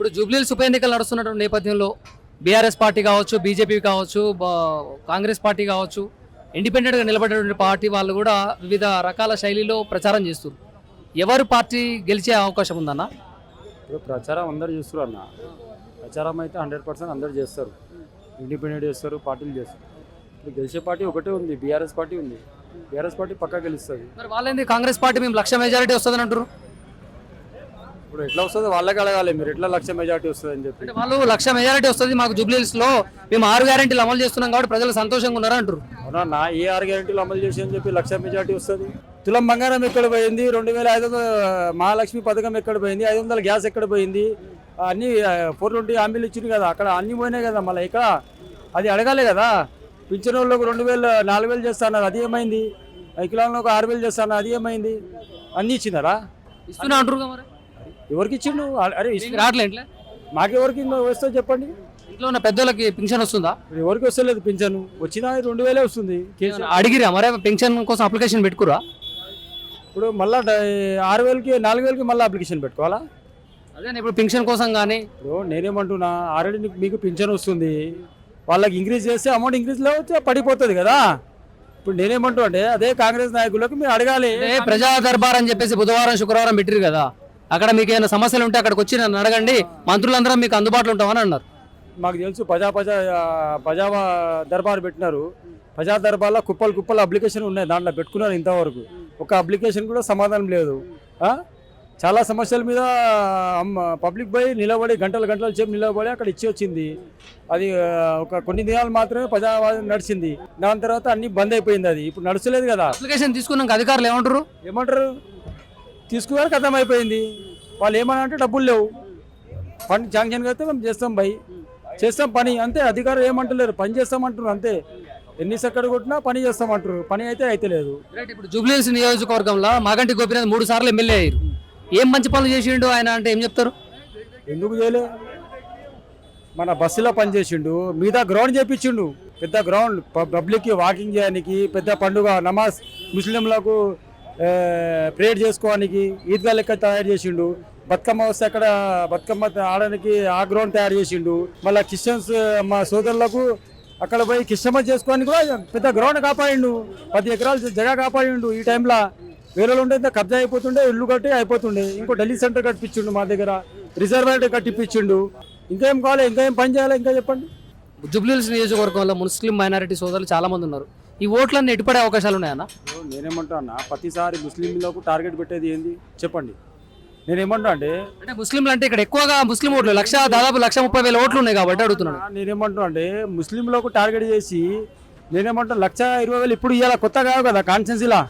ఇప్పుడు జూబ్లీహిల్స్ ఉప ఎన్నికలు నడుస్తున్నటువంటి నేపథ్యంలో బీఆర్ఎస్ పార్టీ కావచ్చు బీజేపీ కావచ్చు కాంగ్రెస్ పార్టీ కావచ్చు ఇండిపెండెంట్గా నిలబడేటువంటి పార్టీ వాళ్ళు కూడా వివిధ రకాల శైలిలో ప్రచారం చేస్తారు ఎవరు పార్టీ గెలిచే అవకాశం ఉందన్న? ఇప్పుడు ప్రచారం అందరు చేస్తారు అన్న. ప్రచారం అయితే హండ్రెడ్ పర్సెంట్ అందరు చేస్తారు. ఇండిపెండెంట్ చేస్తారు పార్టీలు చేస్తారు. ఇప్పుడు గెలిచే పార్టీ ఒకటే ఉంది బీఆర్ఎస్ పార్టీ ఉంది. బీఆర్ఎస్ పార్టీ పక్కా గెలుస్తుంది. మరి వాళ్ళేంది కాంగ్రెస్ పార్టీ మేము లక్ష మెజారిటీ వస్తుందని అంటారు ఇప్పుడు ఎట్లా వస్తుందో? వాళ్ళకి అడగాలి మీరు. ఎట్లా లక్ష మెజార్టీ వస్తుంది అని చెప్పి. అంటే వాళ్ళు లక్ష మెజారిటీ వస్తుంది మాకు జూబ్లీహిల్స్లో. మేము ఆరు గ్యారెంటీలు అమలు చేస్తున్నాం కాబట్టి ప్రజలు సంతోషంగా ఉన్నారు అంటారు అవునా? నా ఏ ఆరు గ్యారెంటీలు అమలు చేసి అని చెప్పి లక్ష మెజార్టీ వస్తుంది? తులం బంగారం ఎక్కడ పోయింది? రెండు వేల ఐదు వందల మహాలక్ష్మి పథకం ఎక్కడ పోయింది? ఐదు వందల గ్యాస్ ఎక్కడ పోయింది? అన్ని ఫోర్ ట్వంటీ హామీలు ఇచ్చింది కదా. అక్కడ అన్ని పోయినాయి కదా మళ్ళీ. ఇక్కడ అది అడగాలి కదా. పింఛన్ వాళ్ళకు రెండు వేలు నాలుగు వేలు చేస్తాన్నారు అది ఏమైంది? వికలాంగులకు ఆరు వేలు చేస్తాను అది ఏమైంది? అన్నీ ఇచ్చినారా? ఇస్తున్నా అంటారు ఎవరికి ఇచ్చిండు? అరే రావట్లే మాకెవరికి వస్తే చెప్పండి. ఇంట్లో ఉన్న పెద్దోళ్ళకి పెన్షన్ వస్తుందా? ఎవరికి వస్తలేదు పింఛను? వచ్చినా రెండు వేలే వస్తుంది. అడిగిరా? మరే పెన్షన్ కోసం అప్లికేషన్ పెట్టుకురా. ఇప్పుడు మళ్ళా ఆరు వేలకి నాలుగు వేలకి మళ్ళీ అప్లికేషన్ పెట్టుకోవాలా? అదే ఇప్పుడు పెన్షన్ కోసం కానీ ఇప్పుడు నేనేమంటున్నా ఆల్రెడీ మీకు పింఛన్ వస్తుంది. వాళ్ళకి ఇంక్రీజ్ చేస్తే అమౌంట్ ఇంక్రీజ్ లేకపోతే పడిపోతుంది కదా. ఇప్పుడు నేనేమంటూ అంటే అదే కాంగ్రెస్ నాయకులకు మీరు అడగాలి. ప్రజా దర్బార్ అని చెప్పేసి బుధవారం శుక్రవారం పెట్టిరు కదా. అక్కడ మీకు ఏమైనా సమస్యలు ఉంటే అక్కడికి వచ్చి నన్ను అడగండి. మంత్రులందరం మీకు అందుబాటులో ఉంటామని అన్నారు. మాకు తెలుసు ప్రజా ప్రజా ప్రజా దర్బార్ పెట్టినారు. ప్రజా దర్బార్లో కుప్పలు కుప్పలు అప్లికేషన్ ఉన్నాయి దాంట్లో పెట్టుకున్నారు ఇంతవరకు. ఒక అప్లికేషన్ కూడా సమాధానం లేదు? చాలా సమస్యల మీద పబ్లిక్ పోయి నిలబడి గంటలు గంటల సేపు నిలబడి అక్కడ ఇచ్చి వచ్చింది. అది ఒక కొన్ని దినాలు మాత్రమే ప్రజావాదం నడిచింది. దాని తర్వాత అన్ని బంద్ అయిపోయింది అది. ఇప్పుడు నడుస్తలేదు కదా. అప్లికేషన్ తీసుకున్నాక అధికారులు ఏమంటారు? ఏమంటారు? తీసుకున్నారు కథం అయిపోయింది. వాళ్ళు ఏమన్నా అంటే డబ్బులు లేవు. పని శాంక్షన్ అయితే మేము చేస్తాం భయ్. చేస్తాం పని. అంతే. అధికారులు ఏమంటలేరు. పని చేస్తామంటారు అంతే. ఎన్ని సెక్కడ కొట్టినా పని చేస్తామంటారు పని అయితే అయితే లేదు. ఇప్పుడు జూబ్లీహిల్స్ నియోజకవర్గంలో మాగంటి గోపినాథ్ మూడు సార్లు ఎమ్మెల్యే అయ్యారు. ఏం మంచి పనులు చేసిండు ఆయన అంటే ఏం చెప్తారు? ఎందుకు చేయలే? మన బస్సులో పని చేసిండు. మిగతా గ్రౌండ్ చేపించిండు. పెద్ద గ్రౌండ్ పబ్లిక్కి వాకింగ్ చేయడానికి పెద్ద పండుగ నమాజ్ ముస్లింలకు ప్రేయర్ చేసుకోవడానికి ఈద్గా లెక్క తయారు చేసిండు. బతుకమ్మ వస్తే అక్కడ బతుకమ్మ ఆడడానికి ఆ గ్రౌండ్ తయారు చేసిండు. మళ్ళీ క్రిస్టియన్స్ మా సోదరులకు అక్కడ పోయి క్రిస్టమస్ చేసుకోవడానికి కూడా పెద్ద గ్రౌండ్ కాపాడిండు. పది ఎకరాలు జగ కాపాడిండు ఈ టైంలో వేరే ఉంటే కబ్జా అయిపోతుండే ఇల్లు కట్టి అయిపోతుండే. ఇంకో ఢిల్లీ సెంటర్ కట్టిపించిండు మా దగ్గర. రిజర్వేటర్ కట్టిపించిండు ఇంకేం కావాలి ఇంకా ఏం పని చేయాలి ఇంకా చెప్పండి? జూబ్లీహిల్స్ నియోజకవర్గంలో ముస్లిం మైనారిటీ సోదరులు చాలా మంది ఉన్నారు. ఈ ఓట్లన్నీ ఎటుపడే అవకాశాలు ఉన్నాయన్న? నేనేమంటా అన్న ప్రతిసారి ముస్లింలకు టార్గెట్ పెట్టేది ఏంది? చెప్పండి. నేనేమంటా అంటే అంటే ముస్లింలు అంటే ఇక్కడ ఎక్కువగా ముస్లిం ఓట్లు లక్ష దాదాపు లక్ష ముప్పై వేల ఓట్లు ఉన్నాయి కాబట్టి అడుగుతున్నాను. నేనేమంటా అంటే ముస్లింలకు టార్గెట్ చేసి నేనేమంటా లక్ష ఇరవై వేలు ఇప్పుడు ఇవాళ కొత్త కాదు కదా కాన్స్టెన్సీలా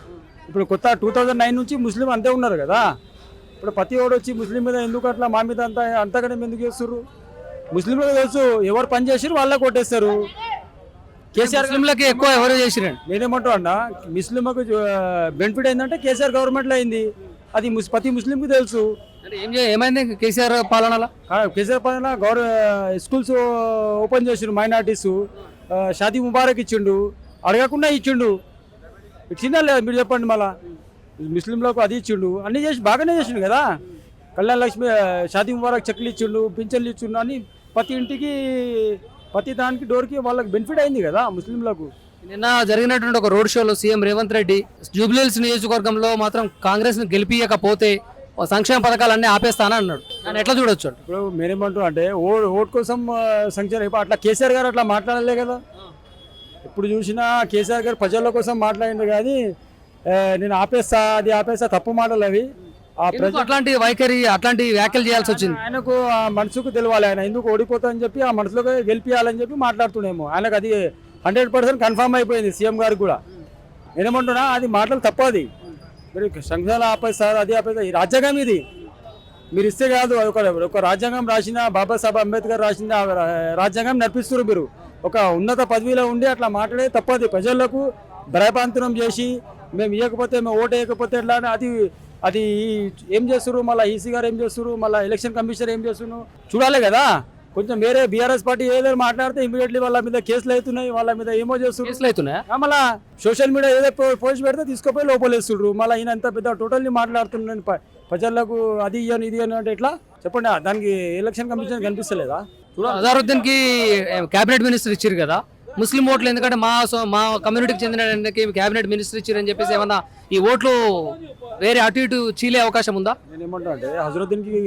ఇప్పుడు కొత్త టూ థౌజండ్ నైన్ నుంచి ముస్లిం అంతే ఉన్నారు కదా. ఇప్పుడు ప్రతి ఓడు వచ్చి ముస్లిం మీద ఎందుకు అట్లా మా మీద అంత అంతగానే ఎందుకు చేస్తారు ముస్లింలకు తెలుసు ఎవరు పని చేసారు వాళ్ళే కొట్టేస్తారు. కేసీఆర్ ముస్లింలకి ఎక్కువ ఎవరు చేసిరండి నేనేమంటా అన్న ముస్లింలకు బెనిఫిట్ ఏంటంటే కేసీఆర్ గవర్నమెంట్లో అయింది. అది ప్రతి ముస్లింకి తెలుసు. అంటే ఏం చే- ఏమైంది కేసీఆర్ పాలనలో? కా- కేసీఆర్ పైన గౌరవ స్కూల్స్ ఓపెన్ చేసిండు మైనార్టీస్ షాదీ ముబారక్ ఇచ్చిండు అడగకుండా ఇచ్చిండు. ఇచ్చిందా లేదా మీరు చెప్పండి మళ్ళా. ముస్లింలకు అది ఇచ్చిండు అన్ని చేసి బాగానే చేసిండు కదా. కళ్యాణ లక్ష్మి షాదీ ముబారక్ చెక్లు ఇచ్చిండు పింఛన్లు ఇచ్చిండు అని ప్రతి ఇంటికి ప్రతి దానికి డోర్కి వాళ్ళకి బెనిఫిట్ అయింది కదా ముస్లింలకు. నిన్న జరిగినటువంటి ఒక రోడ్ షోలో సీఎం రేవంత్ రెడ్డి జూబ్లీహిల్స్ నియోజకవర్గంలో మాత్రం కాంగ్రెస్ను గెలిపియకపోతే సంక్షేమ పథకాలన్నీ ఆపేస్తానని అన్నాడు. దాన్ని ఎట్లా చూడొచ్చు ఇప్పుడు మేనేమంటూ అంటే ఓ ఓట్ కోసం సంక్షేమ ఇప్పుడు అట్లా కేసీఆర్ గారు అట్లా మాట్లాడలే కదా. ఇప్పుడు చూసినా కేసీఆర్ గారు ప్రజల కోసం మాట్లాడిండు కానీ నేను ఆపేస్తా అది ఆపేస్తా తప్పు మాటలు అవి. అట్లాంటి వైఖరి అట్లాంటి వ్యాఖ్యలు చేయాల్సి వచ్చింది? ఆయనకు ఆ మనసుకు తెలియాలి. ఆయన ఎందుకు ఓడిపోతా అని చెప్పి ఆ మనసులోకి గెలిపియాలని చెప్పి మాట్లాడుతున్నామో. ఆయనకు అది హండ్రెడ్ పర్సెంట్ కన్ఫర్మ్ అయిపోయింది సీఎం గారికి కూడా. నేనేమంటున్నా అది మాటలు తప్పది మీరు సంక్షేమాలు ఆపేస్తారు అది ఆపేస్తారు. ఈ రాజ్యాంగం ఇది. మీరు ఇస్తే కాదు ఒక ఒక రాజ్యాంగం రాసిన బాబాసాహెబ్ అంబేద్కర్ రాసిన రాజ్యాంగం నడిపిస్తారు మీరు. ఒక ఉన్నత పదవిలో ఉండి అట్లా మాట్లాడే తప్పది ప్రజలకు భయపాంతరం చేసి మేము ఇవ్వకపోతే మేము ఓటు వేయకపోతే ఎట్లా అది అది ఏం చేస్తారు మళ్ళీ ఈసీ గారు ఏం చేస్తారు మళ్ళీ ఎలక్షన్ కమిషనర్ ఏం చేస్తున్నారు చూడాలి కదా. కొంచెం వేరే బీఆర్ఎస్ పార్టీ ఏదైనా మాట్లాడితే ఇమీడియట్లీ వాళ్ళ మీద కేసులు అవుతున్నాయి వాళ్ళ మీద ఏమో చేస్తారు కేసులు అవుతున్నాయా? ఆ, మళ్ళా సోషల్ మీడియా ఏదో పోస్ట్ పెడితే తీసుకుపోయి లోపలేస్తుండ్రు మళ్ళీ ఈయన అంత పెద్ద టోటల్లీ మాట్లాడుతున్నాను ప్రజలకు అది ఇయ్యను ఇది అని అంటే ఎట్లా? చెప్పండి దానికి ఎలక్షన్ కమిషన్ కనిపిస్తలేదా? చూడాలి. కేబినెట్ మినిస్టర్ ఇచ్చారు కదా. ముస్లిం ఓట్లు ఎందుకంటే మా సో- మా కమ్యూనిటీకి చెందిన క్యాబినెట్ మినిస్టర్ ఇచ్చారని చెప్పేసి ఏమన్నా ఈ ఓట్లు వేరే అటు ఇటు చీలే అవకాశం ఉందా? నేను ఏమంటా అంటే హజరుద్దీన్కి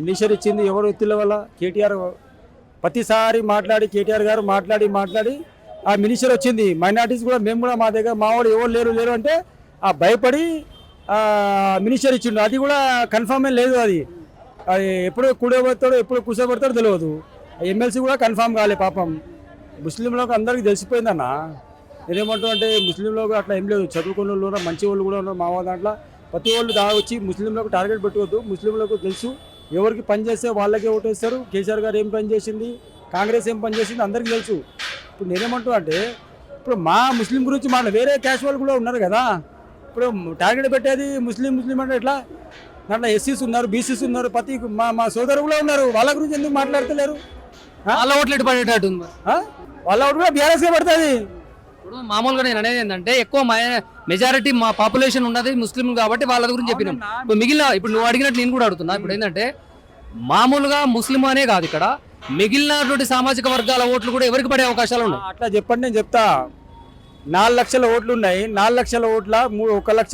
మినిస్టర్ ఇచ్చింది ఎవరు వ్యక్తుల వల్ల? కేటీఆర్ ప్రతిసారి మాట్లాడి కేటీఆర్ గారు మాట్లాడి మాట్లాడి ఆ మినిస్టర్ వచ్చింది. మైనార్టీస్ కూడా మేము కూడా మా దగ్గర మా వాళ్ళు ఎవరు లేరు లేరు అంటే ఆ భయపడి మినిస్టర్ ఇచ్చిండు. అది కూడా కన్ఫర్మ్ లేదు అది. అది ఎప్పుడు కూడబెడతాడో ఎప్పుడు కూర్చోబెడతాడో తెలియదు ఎమ్మెల్సీ కూడా కన్ఫామ్ కాలే పాపం. ముస్లింలకు అందరికీ తెలిసిపోయిందన్న. నేనేమంటున్నా అంటే ముస్లింలకు అట్లా ఏం లేదు. చదువుకున్న వాళ్ళు ఉన్నారు, మంచి వాళ్ళు కూడా ఉన్నారు మా వాళ్ళ దాంట్లో. ప్రతి వాళ్ళు దా వచ్చి ముస్లింలకు టార్గెట్ పెట్టుకోవద్దు. ముస్లింలకు తెలుసు ఎవరికి పని చేస్తే వాళ్ళకే ఓటేస్తారు. కేసీఆర్ గారు ఏం పని చేసింది? కాంగ్రెస్ ఏం పని చేసింది? అందరికీ తెలుసు. ఇప్పుడు నేనేమంటున్నా అంటే ఇప్పుడు మా ముస్లిం గురించి మన వేరే క్యాష్ కూడా ఉన్నారు కదా. ఇప్పుడు టార్గెట్ పెట్టేది ముస్లిం ముస్లిం అంటే ఎట్లా? దాంట్లో ఎస్సీస్ ఉన్నారు బీసీస్ ఉన్నారు ప్రతి మా మా సోదరు కూడా ఉన్నారు. వాళ్ళ గురించి ఎందుకు మాట్లాడతలేరు? వాళ్ళ ఓట్లు ఎటు పడేటట్టు ఉంది మరి. ఆ? వాళ్ళ ఓటు కూడా బీఆర్ఎస్కే పడుతుంది. ఇప్పుడు మామూలుగా నేను అనేది ఏంటంటే ఎక్కువ మెజారిటీ మా పాపులేషన్ ఉన్నది ముస్లిం కాబట్టి వాళ్ళ గురించి చెప్పినాం. ఇప్పుడు మిగిలిన ఇప్పుడు నువ్వు అడిగినట్టు నేను కూడా అడుగుతున్నా. ఇప్పుడు ఏంటంటే మామూలుగా ముస్లిం అనే కాదు ఇక్కడ. మిగిలినటువంటి సామాజిక వర్గాల ఓట్లు కూడా ఎవరికి పడే అవకాశాలు ఉన్నాయి? అట్లా చెప్పండి నేను చెప్తా. నాలుగు లక్షల ఓట్లు ఉన్నాయి. నాలుగు లక్షల ఓట్ల మూ- ఒక లక్ష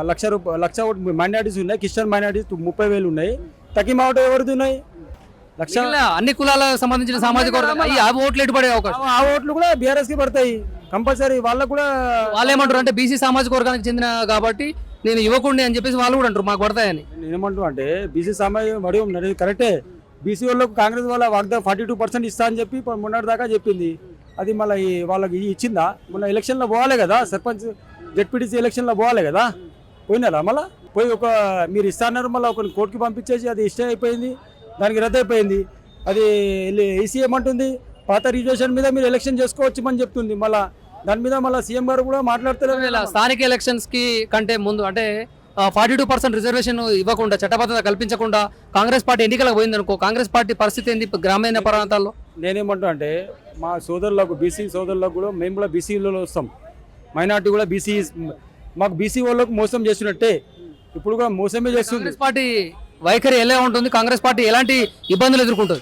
లక్ష రూప లక్ష ఓట్లు మైనార్టీస్ ఉన్నాయి. క్రిస్టియన్ మైనార్టీస్ ముప్పై వేలు ఉన్నాయి. తగ్గిమ ఓటు ఎవరిది ఉన్నాయి? లక్ష అన్ని కులాలకు సంబంధించిన సామాజిక వర్గాలు. ఈ ఆ ఓట్లు ఎటు పడే అవకాశం? ఆ ఓట్లు కూడా బీఆర్ఎస్కి పడతాయి. కంపల్సరీ వాళ్ళకు కూడా వాళ్ళు ఏమంటారు అంటే బీసీ సామాజిక వర్గానికి చెందిన కాబట్టి నేను యువకుడిని అని చెప్పేసి వాళ్ళు కూడా అంటారు మాకు పడతాయని. నేను ఏమంటున్నా అంటే బీసీ సామాజిక మరియు కరెక్టే. బీసీ వాళ్ళకు కాంగ్రెస్ వాళ్ళ వాగ్దా ఫార్టీ టూ పర్సెంట్ ఇస్తా అని చెప్పి మొన్నటి దాకా చెప్పింది. అది మళ్ళీ వాళ్ళకి ఇచ్చిందా? మొన్న ఎలక్షన్లో పోవాలి కదా సర్పంచ్ జెడ్పీటీసీ ఎలక్షన్లో పోవాలి కదా? పోయినారా మళ్ళీ? పోయి ఒక మీరు ఇస్తాన్నారు మళ్ళీ ఒక కోర్టుకి పంపించేసి అది ఇష్టం అయిపోయింది. దానికి రద్దు అయిపోయింది అది ఈసీ ఏమంటుంది పాత రిజర్వేషన్ మీద మీరు ఎలక్షన్ చేసుకోవచ్చు అని చెప్తుంది. మళ్ళీ దాని మీద మళ్ళీ సీఎం గారు కూడా మాట్లాడతారు ఇలా స్థానిక ఎలక్షన్స్కి కంటే ముందు అంటే ఫార్టీ టూ పర్సెంట్ రిజర్వేషన్ ఇవ్వకుండా చట్టబద్ధత కల్పించకుండా కాంగ్రెస్ పార్టీ ఎన్నికలకు పోయింది అనుకో కాంగ్రెస్ పార్టీ పరిస్థితి ఏంది ఇప్పుడు గ్రామీణ ప్రాంతాల్లో? నేనేమంటా అంటే మా సోదరులకు బీసీ సోదరులకు కూడా మేము కూడా బీసీలో వస్తాం. మైనార్టీ కూడా బీసీ మాకు బీసీ వాళ్ళకు మోసం చేసినట్టే ఇప్పుడు కూడా మోసమే చేస్తుంది. కాంగ్రెస్ పార్టీ వైఖరి ఎలా ఉంటుంది? కాంగ్రెస్ పార్టీ ఎలాంటి ఇబ్బందులు ఎదుర్కొంటుంది?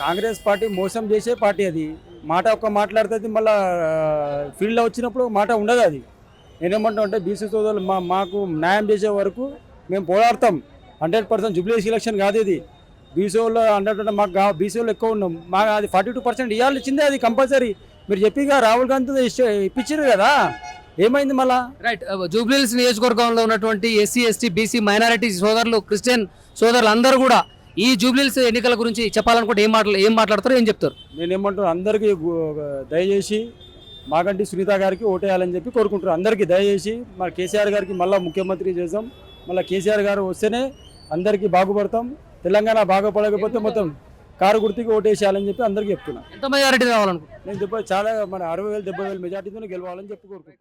కాంగ్రెస్ పార్టీ మోసం చేసే పార్టీ అది. మాట ఒక్క మాట్లాడుతుంది మళ్ళా ఫీల్డ్లో వచ్చినప్పుడు మాట ఉండదు అది. నేనేమంటా అంటే బీసీ సోదరులు మా మాకు న్యాయం చేసే వరకు మేము పోరాడతాం. హండ్రెడ్ పర్సెంట్ జుబ్లీస్ ఎలక్షన్ కాదు ఇది. బీసీ వాళ్ళు హండ్రెడ్ అంటే మాకు బీసీఓలో బీసీ వాళ్ళు ఎక్కువ ఉన్నాం. మాకు అది ఫార్టీ టూ పర్సెంట్ ఇవ్వాల్సిందే అది కంపల్సరీ. మీరు చెప్పిగా రాహుల్ గాంధీ ఇష్ట- ఇప్పించారు కదా. ఏమైంది మళ్ళా? రైట్ జూబ్లీహిల్స్ నియోజకవర్గంలో ఉన్నటువంటి ఎస్సీ ఎస్టీ బీసీ మైనారిటీ సోదరులు క్రిస్టియన్ సోదరులు అందరూ కూడా ఈ జూబ్లీహిల్స్ ఎన్నికల గురించి చెప్పాలనుకుంటే ఏం మాట్లా ఏం మాట్లాడతారు ఏం చెప్తారు? నేనేమంటున్నా అందరికీ గు- దయచేసి మాగంటి సునీత గారికి ఓటేయాలని చెప్పి కోరుకుంటున్నాను అందరికీ దయచేసి మన కేసీఆర్ గారికి మళ్ళీ ముఖ్యమంత్రి చేద్దాం మళ్ళీ కేసీఆర్ గారు వస్తేనే అందరికీ బాగుపడతాం. తెలంగాణ బాగుపడకపోతే మొత్తం కారు గుర్తుకి ఓటేసేయాలని చెప్పి అందరికీ చెప్తున్నా. ఎంత మెజారిటీ రావాలనుకుంటున్నారు? నేను చెప్ప చాలా మన అరవై వేలు డెబ్బై వేలు మెజార్టీతో గెలవాలని చెప్పి కోరుకుంటున్నాను